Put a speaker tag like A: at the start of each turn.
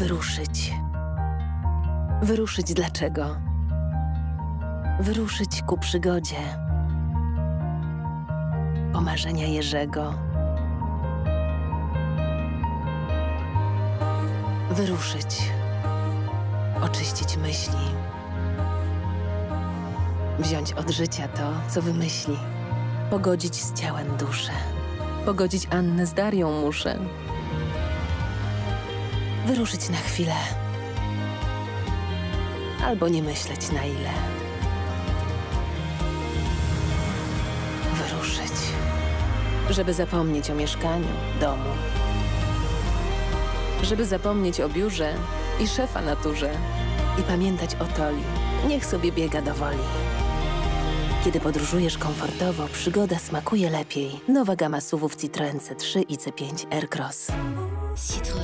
A: Wyruszyć. Wyruszyć dlaczego? Wyruszyć ku przygodzie. Po marzenia Jerzego. Wyruszyć. Oczyścić myśli. Wziąć od życia to, co wymyśli. Pogodzić z ciałem duszę. Pogodzić Annę z Darią muszę. Wyruszyć na chwilę. Albo nie myśleć na ile. Wyruszyć. Żeby zapomnieć o mieszkaniu, domu. Żeby zapomnieć o biurze i szefa naturze. I pamiętać o Toli. Niech sobie biega do woli. Kiedy podróżujesz komfortowo, przygoda smakuje lepiej. Nowa gama SUVów Citroen C3 i C5 Aircross.
B: Citroën.